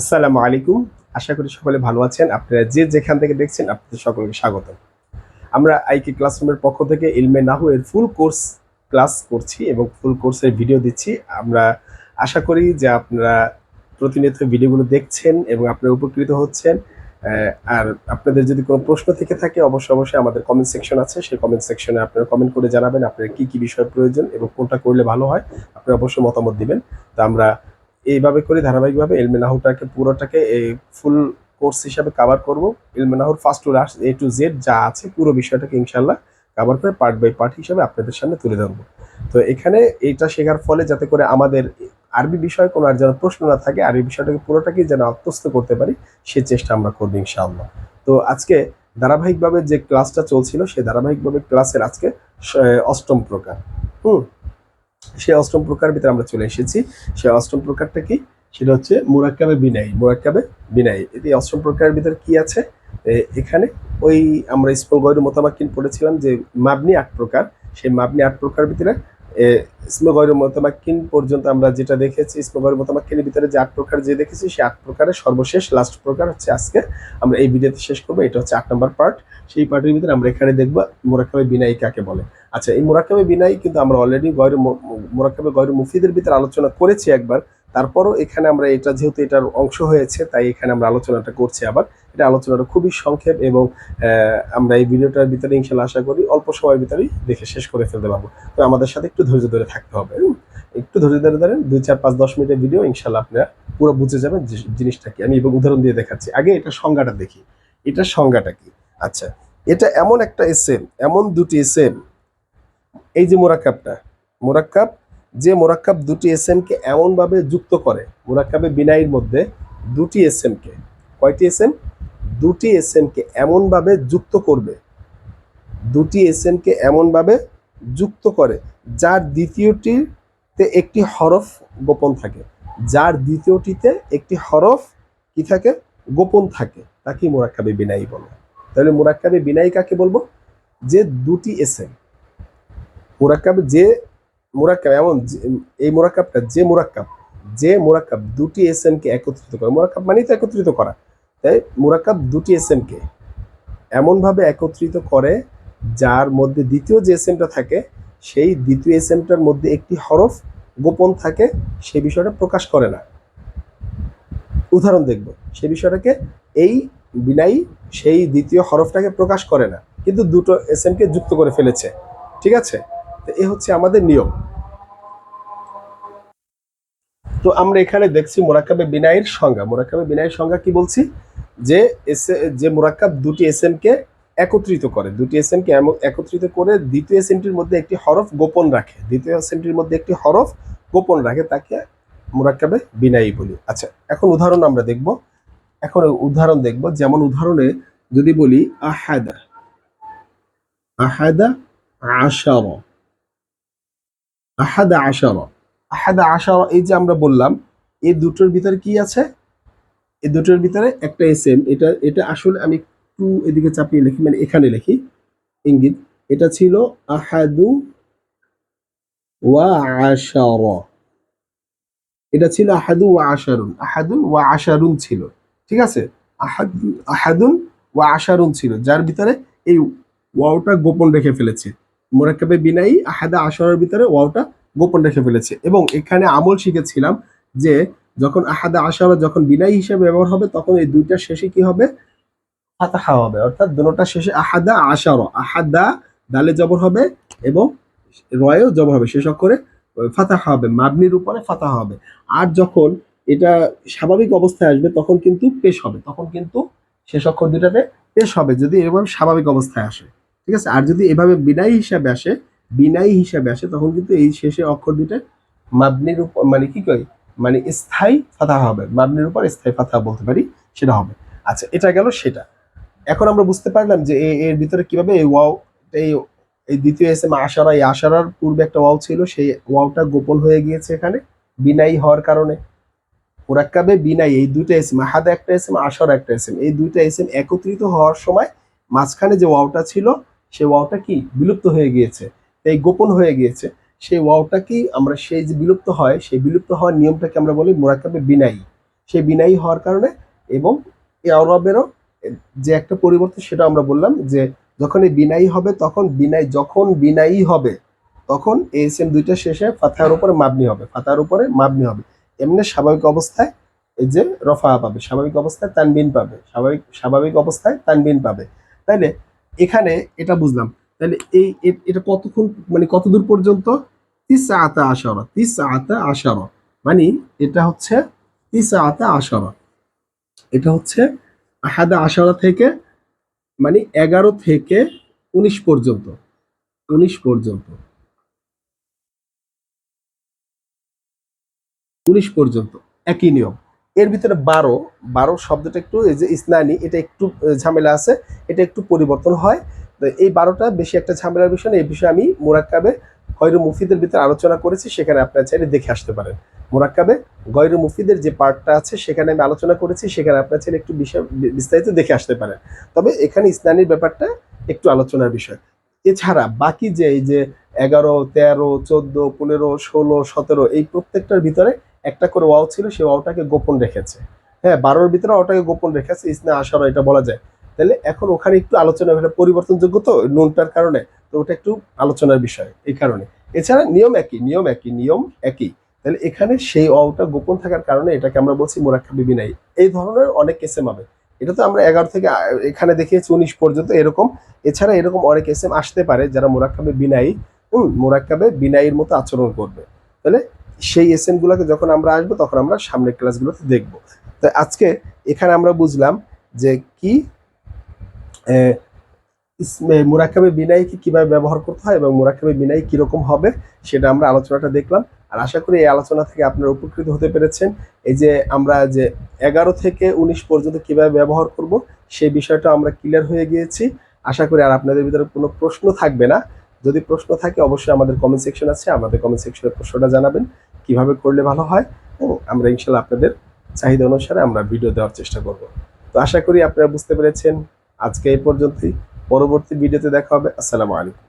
আসসালামু আলাইকুম। আশা করি সকলে ভালো আছেন। আপনারা যে যেখান থেকে দেখছেন, আপনাদের সকলকে স্বাগত। আমরা আইকে ক্লাসরুমের পক্ষ থেকে ইলমে নাহু এর ফুল কোর্স ক্লাস করছি এবং ফুল কোর্সের ভিডিও দিচ্ছি। আমরা আশা করি যে আপনারা প্রতিনিয়ত ভিডিওগুলো দেখছেন এবং আপনারা উপকৃত হচ্ছেন। আর আপনাদের যদি কোনো প্রশ্ন থেকে থাকে, অবশ্যই অবশ্যই আমাদের কমেন্ট সেকশন আছে। সেই কমেন্ট সেকশনে আপনারা কমেন্ট করে জানাবেন আপনার কি কি বিষয় প্রয়োজন এবং কোনটা করলে ভালো হয়। আপনারা অবশ্যই মতামত দিবেন। তো আমরা এইভাবে করে ধারাবাহিকভাবে এলমেনাহুটাকে পুরোটাকে ফুল কোর্স হিসাবে কভার করব। এলমেনাহুর first to last A to Z যা আছে, পুরো বিষয়টাকে ইনশাল্লাহ কভার করে পার্ট বাই পার্ট হিসাবে আপনাদের সামনে তুলে ধরবো। তো এখানে এইটা শেখার ফলে যাতে করে আমাদের আরবি বিষয়ে কোনো আর যেন প্রশ্ন না থাকে, আরবি বিষয়টাকে পুরোটাকেই যেন আত্মস্থ করতে পারি, সে চেষ্টা আমরা করব ইনশাআল্লাহ। তো আজকে ধারাবাহিকভাবে যে ক্লাসটা চলছিল সেই ধারাবাহিকভাবে ক্লাসের আজকে অষ্টম প্রকার। হুম? সেই অষ্টম প্রকার ভিতরে আমরা চলে এসেছি। সেই অষ্টম প্রকারটা কি? সেটা হচ্ছে মুরাক্কাবে বিনাই মুরাক্কাবে বিনাই। এটি অষ্টম প্রকারের ভিতরে কি আছে? এখানে ওই আমরা স্কুল গয়ের মতামাকিন পড়েছিলাম যে মাবনি আট প্রকার। সেই মাবনি আট প্রকার ভিতরে ইসমে গয়রু মোতামাক্কিন পর্যন্ত আমরা যেটা দেখেছি ইসমে গয়রু মোতামাক্কিনের ভিতরে যে আট প্রকার যে দেখেছি, সেই আট প্রকারের সর্বশেষ লাস্ট প্রকার হচ্ছে আজকে। আমরা এই ভিডিওতে শেষ করব, এটা হচ্ছে আট নম্বর পার্ট সেই পার্টের ভিতরে আমরা এখানে দেখব মোরাক্কাবে বিনাই কাকে বলে। আচ্ছা এই মোরাক্কাবে বিনাই কিন্তু আমরা অলরেডি গয়রু মোরাক্কাবে গয়রু মুফিদের ভিতরে আলোচনা করেছি একবার। তারপরও এখানে আমরা এটা যেহেতু এটার অংশ হয়েছে, তাই এখানে আমরা আলোচনাটা করছি আবার। এটা আলোচনাটা খুবই সংক্ষেপ এবং আমরা এই ভিডিওটার ভিতরে ইনশাল্লাহ আশা করি অল্প সময়ের ভিতরেই দেখে শেষ করে ফেলতে পারব। তো আমাদের সাথে একটু ধৈর্য ধরে থাকতে হবে একটু ধৈর্য ধরে ধরেন, দুই চার পাঁচ দশ মিনিটের ভিডিও ইনশাল্লাহ আপনারা পুরো বুঝে যাবেন জিনিসটা কি। আমি এবং উদাহরণ দিয়ে দেখাচ্ছি। আগে এটা সংজ্ঞাটা দেখি। এটার সংজ্ঞাটা কি? আচ্ছা এটা এমন একটা এসএম, এমন দুটি এসএম। এই যে মোরাক্কাবটা, মোরাক্কাব যে মোরাক্কাব দুটি এসএম কে এমন ভাবে যুক্ত করে, মোরাক্কাবে বিনাইয়ের মধ্যে দুটি এসএম কে, কয়টি এসএম? দুটি এসএম কে এমন ভাবে যুক্ত করবে, দুটি এসএম কে এমন ভাবে যুক্ত করে, যার দ্বিতীয়টিতে একটি হরফ গোপন থাকে। যার দ্বিতীয়টিতে একটি হরফ কি থাকে? গোপন থাকে। তাকে মোরাক্কাবে বিনাই বলে। তাহলে মোরাক্কাবে বিনাই কাকে বলব? যে দুটি এসএম। মোরাক্কাবে যে মোরাক্কাব, এমন এই মোরাক্কাবটা যে মোরাক্কাব যে মোরাক্কাব দুটি এসএম কে একত্রিত করে, মোরাক্কাব মানেই তো একত্রিত করা, তাই মোরাক্কাব দুটি এসএম কে এমন ভাবে একত্রিত করে যার মধ্যে দ্বিতীয় যে এস এমটা থাকে, সেই দ্বিতীয় এসএমটার মধ্যে একটি হরফ গোপন থাকে, সে বিষয়টা প্রকাশ করে না। উদাহরণ দেখব, সে বিষয়টাকে এই বিনাই সেই দ্বিতীয় হরফটাকে প্রকাশ করে না, কিন্তু দুটো এসএম কে যুক্ত করে ফেলেছে, ঠিক আছে? তো এ হচ্ছে আমাদের নিয়ম। তো আমরা এখানে দেখছি মোরাক্কাবে বিনাইয়ের সংজ্ঞা। মোরাক্কাবে বিনাইয়ের সংজ্ঞা কি বলছি? যে এস- যে মোরাক্কাব দুটি এসএম কে একত্রিত করে। দুটি এসএম কে একত্রিত করে দ্বিতীয় এসএমটির মধ্যে একটি হরফ গোপন রাখে। দ্বিতীয় এসএমটির মধ্যে একটি হরফ গোপন রাখে, তাকে মোরাক্কাবে বিনাই বলি। আচ্ছা এখন উদাহরণ আমরা দেখব। এখন উদাহরণ দেখব। যেমন উদাহরণে যদি বলি, আহাদা আহাদা আশারা। আহাদা আশারা। আহাদা আশারা, এই যে আমরা বললাম, এই দুটোর ভিতরে কি আছে? এই দুটোর ভিতরে একটা এস এম এটা এটা আসলে আমি একটু এদিকে চাপিয়ে লিখি মানে এখানে লিখি। ইঙ্গিত, এটা ছিল আহাদু ওয়া আশারা। এটা ছিল আহাদু ওয়া আশারুন। আহাদুন ওয়া আশারুন ছিল, ঠিক আছে? আহাদ, আহাদুন ওয়া আশারুন ছিল, যার ভিতরে এই ওয়াওটা গোপন রেখে ফেলেছে। মোরাক্কাবে বিনাই আহাদা আশারের ভিতরে ওয়াওটা গোপন রেখে ফেলেছে। এবং এখানে আমল শিখেছিলাম যে যখন আহাদা আশারা যখন বিনাই হিসেবে ব্যবহার হবে, তখন এই দুইটা শেষে কি হবে? ফাতাহা হবে। অর্থাৎ দুটোটা শেষে আহাদা আশারা আহাদা দালে জবর হবে এবং রয়েও জবর হবে। শেষ অক্ষরে ফাতাহা হবে, মাবনির উপরে ফাতাহা হবে। আর যখন এটা স্বাভাবিক অবস্থায় আসবে, তখন কিন্তু পেশ হবে। তখন কিন্তু শেষ অক্ষর দুটাতে পেশ হবে, যদি এভাবে স্বাভাবিক অবস্থায় আসে। ঠিক আছে? আর যদি এভাবে বিনাই হিসাবে আসে, বিনাই হিসাবে আসে, তখন কিন্তু এই শেষে অক্ষর দুটো মাবনির উপর মানে কি কয়? মানে স্থায়ী ফাতা হবে। মাবনির উপর স্থায়ী ফাতা বলতে পারি, সেটা হবে। আচ্ছা এটা গেল সেটা। এখন আমরা বুঝতে পারলাম যে এর ভিতরে কীভাবে এই ওয়াও, এই এই দ্বিতীয় এস এম আশারা, এই আশারার পূর্বে একটা ওয়াও ছিল, সেই ওয়াওটা গোপন হয়ে গিয়েছে এখানে, বিনাই হওয়ার কারণে। মুরাক্কাবে বিনাই, এই দুইটা এসএম, আহাদা একটা এসএম, আশারা একটা এসএম। এই দুইটা এসএম একত্রিত হওয়ার সময় মাঝখানে যে ওয়াওটা ছিল সেই ওয়াওটা কি বিলুপ্ত হয়ে গিয়েছে? এই গোপন হয়ে গিয়েছে। সেই ওয়াওটা কি আমরা সেই যে বিলুপ্ত হয়, সেই বিলুপ্ত হওয়ার নিয়মটাকে আমরা বলি মোরাক্কাবে বিনাই সেই বিনায়ী হওয়ার কারণে এবং এই অরবেরও যে একটা পরিবর্তন সেটা আমরা বললাম যে যখন এই বিনায়ী হবে তখন বিনাই যখন বিনায়ী হবে তখন এস এম দুইটা শেষে ফাতাহার উপরে মাবনি হবে, ফাতাহার উপরে মাবনি হবে। এমনি স্বাভাবিক অবস্থায় এই যে রফা পাবে, স্বাভাবিক অবস্থায় তানবিন পাবে, স্বাভাবিক স্বাভাবিক অবস্থায় তানবিন পাবে। তাইলে এখানে এটা বুঝলাম। তাহলে এই এটা কতক্ষণ মানে কতদূর পর্যন্ত? তিস আতা আশারা তিস আতা আশারা। মানে এটা হচ্ছে তিস আতা আশারা। এটা হচ্ছে আহাদা আশারা থেকে মানে এগারো থেকে উনিশ পর্যন্ত। উনিশ পর্যন্ত। উনিশ পর্যন্ত। একই নিয়ম। এর ভিতরে বারো বারো শব্দটা একটু, এই যে ইসনানি, এটা একটু ঝামেলা আছে, এটা একটু পরিবর্তন হয়। তো এই বারোটা বেশি একটা ঝামেলার বিষয় না, এই বিষয়ে আমি মোরাক্কাবে গয়রু মুফিদের ভিতরে আলোচনা করেছি, সেখানে আপনারা চাইলে দেখে আসতে পারেন। মোরাক্কাবে গয়রু মুফিদের যে পার্টটা আছে, সেখানে আমি আলোচনা করেছি, সেখানে আপনারা চাইলে একটু বিষয় বিস্তারিত দেখে আসতে পারেন। তবে এখানে ইসলামির ব্যাপারটা একটু আলোচনার বিষয়। এছাড়া বাকি যে, এই যে এগারো, তেরো, চোদ্দ, পনেরো, ষোলো, সতেরো, এই প্রত্যেকটার ভিতরে একটা করে ওয়াও ছিল সেই ওয়াওটাকে গোপন রেখেছে। হ্যাঁ বারোর ভিতরে ওটাকে গোপন রেখেছে, ইসনা আসারও এটা বলা যায়। তাহলে এখন ওখানে একটু আলোচনা ওখানে পরিবর্তনযোগ্য তো নুনটার কারণে, তো ওটা একটু আলোচনার বিষয় এই কারণে। এছাড়া নিয়ম একই নিয়ম একই নিয়ম একই। তাহলে এখানে সেই অটা গোপন থাকার কারণে এটাকে আমরা বলছি মোরাক্কাবি বিনাই। এই ধরনের অনেক এসএম হবে। এটা তো আমরা এগারো থেকে, এখানে দেখিয়েছি উনিশ পর্যন্ত এরকম। এছাড়া এরকম অনেক এসএম আসতে পারে যারা মোরাক্কাবে বিনাই, হুম, মোরাক্কাবে বিনাইয়ের মতো আচরণ করবে। তাহলে সেই এসএম গুলোকে যখন আমরা আসব, তখন আমরা সামনের ক্লাসগুলোতে দেখব। তো আজকে এখানে আমরা বুঝলাম যে কি মুরাক্কাবে বিনাইকে কীভাবে ব্যবহার করতে হয় এবং মুরাক্কাবে বিনাই কীরকম হবে সেটা আমরা আলোচনাটা দেখলাম। আর আশা করি এই আলোচনা থেকে আপনারা উপকৃত হতে পেরেছেন। এই যে আমরা যে এগারো থেকে উনিশ পর্যন্ত কীভাবে ব্যবহার করব, সেই বিষয়টা আমরা ক্লিয়ার হয়ে গিয়েছি। আশা করি আর আপনাদের ভিতরে কোনো প্রশ্ন থাকবে না। যদি প্রশ্ন থাকে, অবশ্যই আমাদের কমেন্ট সেকশন আছে। আমাদের কমেন্ট সেকশনে প্রশ্নটা জানাবেন। কীভাবে করলে ভালো হয় আমরা ইনশাল্লাহ আপনাদের চাহিদা অনুসারে আমরা ভিডিও দেওয়ার চেষ্টা করব। তো আশা করি আপনারা বুঝতে পেরেছেন। আজকে এই পর্যন্তই। পরবর্তী ভিডিওতে দেখা হবে। আসসালামু আলাইকুম।